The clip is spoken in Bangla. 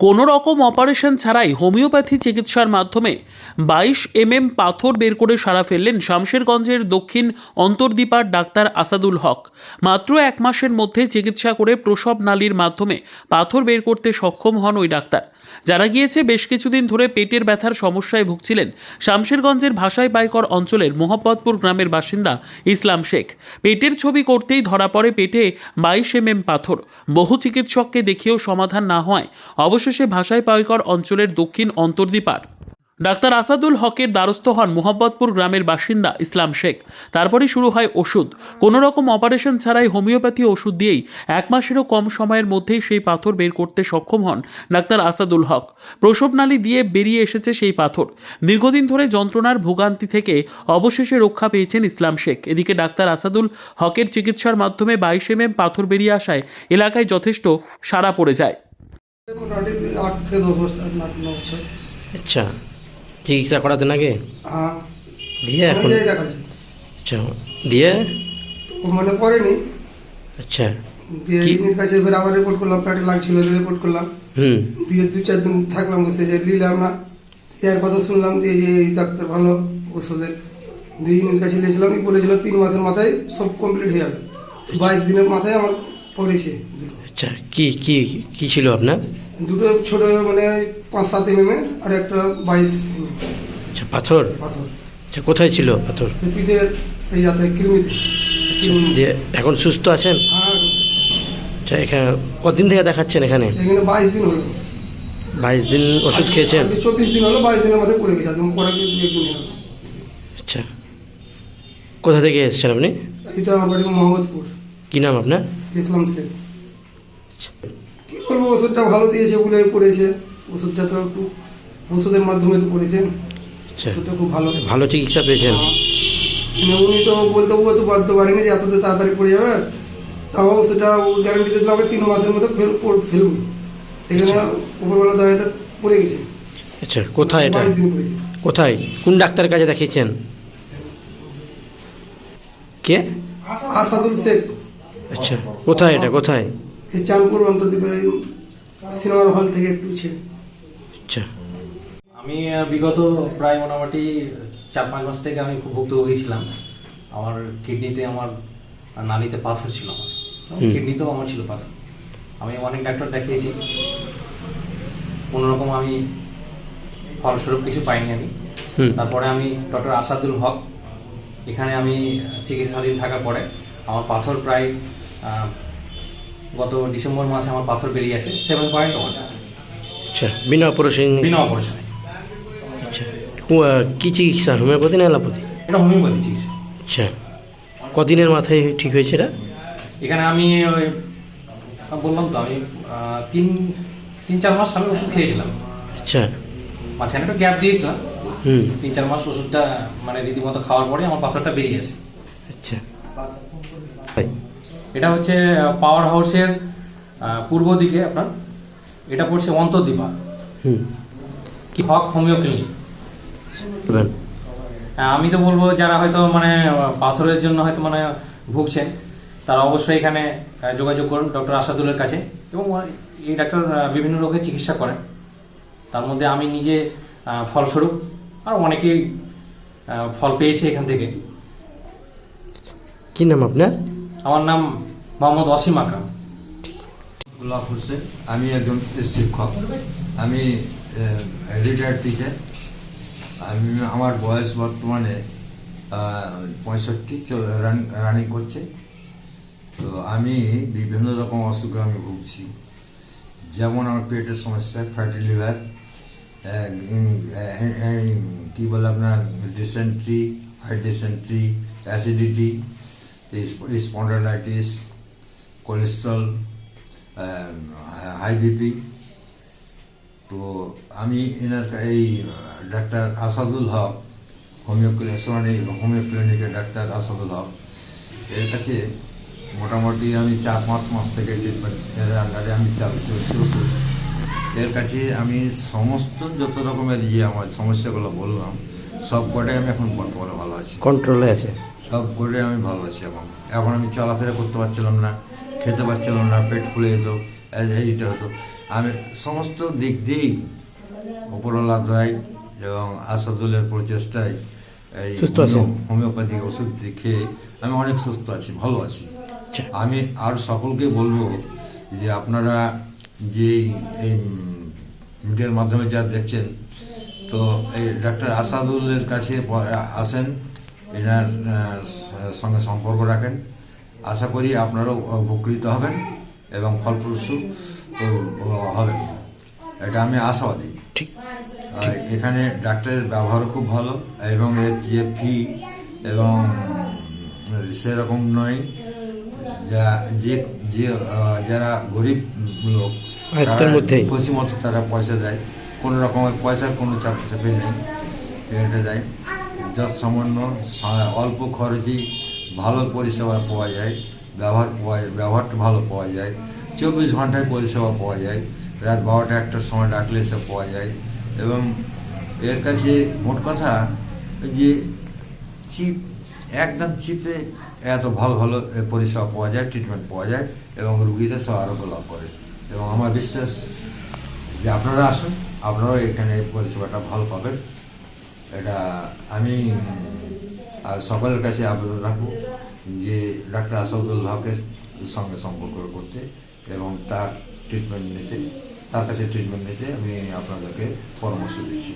কোনো রকম অপারেশন ছাড়াই হোমিওপ্যাথি চিকিৎসার মাধ্যমে বাইশ এমএম পাথর বের করে সারা ফেললেন শামশেরগঞ্জের দক্ষিণ অন্তর্দীপার ডাক্তার আসাদুল হক। মাত্র এক মাসের মধ্যে চিকিৎসা করে প্রসব নালীর মাধ্যমে পাথর বের করতে সক্ষম হন ওই ডাক্তার। যারা গিয়েছে, বেশ কিছুদিন ধরে পেটের ব্যথার সমস্যায় ভুগছিলেন শামশেরগঞ্জের ভাষায় পাইকর অঞ্চলের মোহাম্মদপুর গ্রামের বাসিন্দা ইসলাম শেখ। পেটের ছবি করতেই ধরা পড়ে পেটে বাইশ এমএম পাথর। বহু চিকিৎসককে দেখিয়েও সমাধান না হয় অবশেষে ভাষাই পাইকর অঞ্চলের দক্ষিণ অন্তর্দীপার ডাক্তার আসাদুল হকের দ্বারস্থ হন মোহাম্মদপুর গ্রামের বাসিন্দা ইসলাম শেখ। তারপরেই শুরু হয় ওষুধ। কোনো রকম অপারেশন ছাড়াই হোমিওপ্যাথি ওষুধ দিয়েই এক মাসেরও কম সময়ের মধ্যেই সেই পাথর বের করতে সক্ষম হন ডাক্তার আসাদুল হক। প্রসবনালী দিয়ে বেরিয়ে এসেছে সেই পাথর। দীর্ঘদিন ধরে যন্ত্রণার ভোগান্তি থেকে অবশেষে রক্ষা পেয়েছেন ইসলাম শেখ। এদিকে ডাক্তার আসাদুল হকের চিকিৎসার মাধ্যমে বাইশ এম পাথর বেরিয়ে আসায় এলাকায় যথেষ্ট সাড়া পড়ে যায়। মোটামুটি আট থেকে দশ বছর ন বছর। আচ্ছা। চিকিৎসা করাতেন আগে হ্যাঁ। দিয়ে এখন আচ্ছা দিয়ে? মানে পড়েনি আচ্ছা। দিয়ে কি? কাছে আবার রিপোর্ট করলাম পেটে লাগছিল রিপোর্ট করলাম। হুম। দিয়ে দু চার দিন থাকলাম বসে যে নিলাম না। দিয়ে এক কথা শুনলাম যে এই ডাক্তার ভালো ওষুধের। দিয়ে ইনির কাছে নিয়েছিলাম বলেছিল তিন মাসের মাথায় সব কমপ্লিট হয়ে যাবে। বাইশ দিনের মাথায় আমার পড়েছে। আচ্ছা কি কি কি ছিল আপনার? দুটো ছোট মানে পাঁচ সাত এম আর একটা বাইশ আচ্ছা পাথর? পাথর। আচ্ছা কোথায় ছিল পাথর? পিঠের এই যাতে আচ্ছা, দিয়ে এখন সুস্থ আছেন? আচ্ছা এখানে কতদিন থেকে দেখাচ্ছেন এখানে? এখানে বাইশ দিন হলো। বাইশ দিন ওষুধ খেয়েছেন? চব্বিশ দিন হলো বাইশ দিনের মধ্যে পড়ে গেছে গিয়ে আচ্ছা কোথা থেকে এসেছেন আপনি? এটা আমার বাড়ি মোহাম্মদপুর। কি নাম আপনার? ইসলাম শেখ কি করব ওষুধটা ভালো দিয়েছে বলে পড়েছে। ওষুধটা তো একটু ওষুধের মাধ্যমে তো পড়েছে। আচ্ছা। ওষুধটা খুব ভালো। ভালো চিকিৎসা পেয়েছেন। উনি তো বলতে ও তো বাধ্য পারেনি যে এত তাড়াতাড়ি পড়ে যাবে। তাও সেটা গ্যারান্টি দিয়েছিল আমাকে তিন মাসের মধ্যে ফেল ফেলব এখানে উপরবেলা দয়াতে পড়ে গেছে। আচ্ছা কোথায় এটা? কোথায়? কোন ডাক্তারের কাছে দেখিয়েছেন? কে? আসাদুল শেখ। আচ্ছা কোথায় এটা? কোথায়? এই চাঁদপুর অন্তর্দ্বীপের এই সিনেমার হল থেকে একটু ছেড়ে। আচ্ছা। আমি বিগত প্রায় মোটামুটি চার পাঁচ মাস থেকে আমি খুব ভুক্তভোগী ছিলাম। আমার কিডনিতে আমার নালিতে পাথর ছিল আমার। কিডনিতেও আমার ছিল পাথর। আমি অনেক ডাক্তার দেখিয়েছি। কোনোরকম আমি ফলস্বরূপ কিছু পাইনি আমি। তারপরে আমি ডক্টর আসাদুল হক। এখানে আমি চিকিৎসাধীন থাকার পরে আমার পাথর প্রায় আহ, গত ডিসেম্বর মাসে আমার পাথর বেরিয়ে আসে সেভেন পয়েন্ট ওয়ান আচ্ছা বিনা অপারেশন বিনা অপারেশনে। আচ্ছা কি চিকিৎসা? হোমিওপ্যাথি না অ্যালোপ্যাথি? এটা হোমিওপ্যাথি চিকিৎসা। আচ্ছা কদিনের মাথায় ঠিক হয়েছে এটা? এখানে আমি ওই বললাম তো আমি তিন তিন চার মাস আমি ওষুধ খেয়েছিলাম। আচ্ছা। মাঝখানে একটু গ্যাপ দিয়েছিলাম হুম। তিন চার মাস ওষুধটা মানে রীতিমতো খাওয়ার পরে আমার পাথরটা বেরিয়ে গেছে আচ্ছা। এটা হচ্ছে পাওয়ার হাউসের পূর্ব দিকে আপনার এটা পড়ছে অন্তর্দীপা হুম। হক হোমিও ক্লিনিক। হ্যাঁ, আমি তো বলব যারা হয়তো মানে পাথরের জন্য হয়তো মানে ভুগছেন তারা অবশ্যই এখানে যোগাযোগ করুন ডক্টর আসাদুলের কাছে। এবং এই ডাক্তার বিভিন্ন রোগের চিকিৎসা করেন। তার মধ্যে আমি নিজে ফলস্বরূপ আর অনেকেই ফল পেয়েছে এখান থেকে। কি নাম আপনার? আমার নাম মোহাম্মদ অসীম আকরাম। গোলাপ হোসেন, আমি একজন শিক্ষক আমি রিটায়ার্ড টিচার আমি, আমার বয়স বর্তমানে পঁয়ষট্টি রানিং করছে। তো আমি বিভিন্ন রকম অসুখে আমি ভুগছি। যেমন আমার পেটের সমস্যা ফ্যাটি লিভার কি বলে আপনার dysentery high dysentery acidity spondylitis cholesterol high BP তো আমি এনার এই ডাক্তার আসাদুল হক হোমিও ক্লিনিকের ডাক্তার আসাদুল হক, এর কাছে মোটামুটি আমি চার পাঁচ মাস থেকে ট্রিটমেন্ট আন্ডারে আমি চালাচ্ছি ওষুধ এর কাছে আমি সমস্ত যত রকমের ইয়ে আমার, সমস্যাগুলো বললাম সব কটাই আমি এখন বর্তমানে ভালো আছি। কন্ট্রোলে আছে। সব করে আমি ভালো আছি এখন। এখন আমি চলাফেরা করতে পারছিলাম না খেতে পারছিলাম না পেট ফুলে যেত এই- এইটা হতো। আমি সমস্ত দিক দিয়েই উপরওয়ালা দয় এবং আসাদুলের প্রচেষ্টায় এই? হোমিওপ্যাথিক ওষুধ খেয়ে আমি অনেক সুস্থ আছি ভালো আছি। আচ্ছা। আমি আর সকলকে বলব যে আপনারা যে এই মিডিয়ার মাধ্যমে যা দেখছেন তো এই ডাক্তার আসাদুলের কাছে আসেন এনার সঙ্গে সম্পর্ক রাখেন। আশা করি আপনারাও উপকৃত হবেন এবং ফলপ্রসূ হবেন। এটা আমি আশাবাদী। ঠিক আর এখানে ডাক্তারের ব্যবহারও খুব ভালো এবং এর যে ফি এবং সেরকম নয় যা যে যে যারা গরিব লোক তারা মধ্যেই। তারা পয়সা দেয়। কোনো রকমের পয়সার কোনো চাপ চাপে নেই। এটা দেয় যত সামান্য অল্প খরচেই ভালো পরিষেবা পাওয়া যায়। ব্যবহার পাওয়া যায় ব্যবহারটা ভালো পাওয়া যায়। চব্বিশ ঘন্টায় পরিষেবা পাওয়া যায়। রাত বারোটা একটার সময় ডাকলে সে পাওয়া যায়। এবং এর কাছে মোট কথা যে চিপ একদম চিপে এত ভালো ভালো পরিষেবা পাওয়া যায় ট্রিটমেন্ট পাওয়া যায় এবং রুগীরা সব আরোগ্য লাভ করে। এবং আমার বিশ্বাস যে আপনারা আসুন। আপনারাও এখানে পরিষেবাটা ভালো পাবেন। এটা আমি সকলের কাছে আবেদন রাখব যে ডাক্তার আসাদুল হকের সঙ্গে সম্পর্ক করতে এবং তার ট্রিটমেন্ট নিতে, তার কাছে ট্রিটমেন্ট নিতে আমি আপনাদেরকে পরামর্শ দিচ্ছি।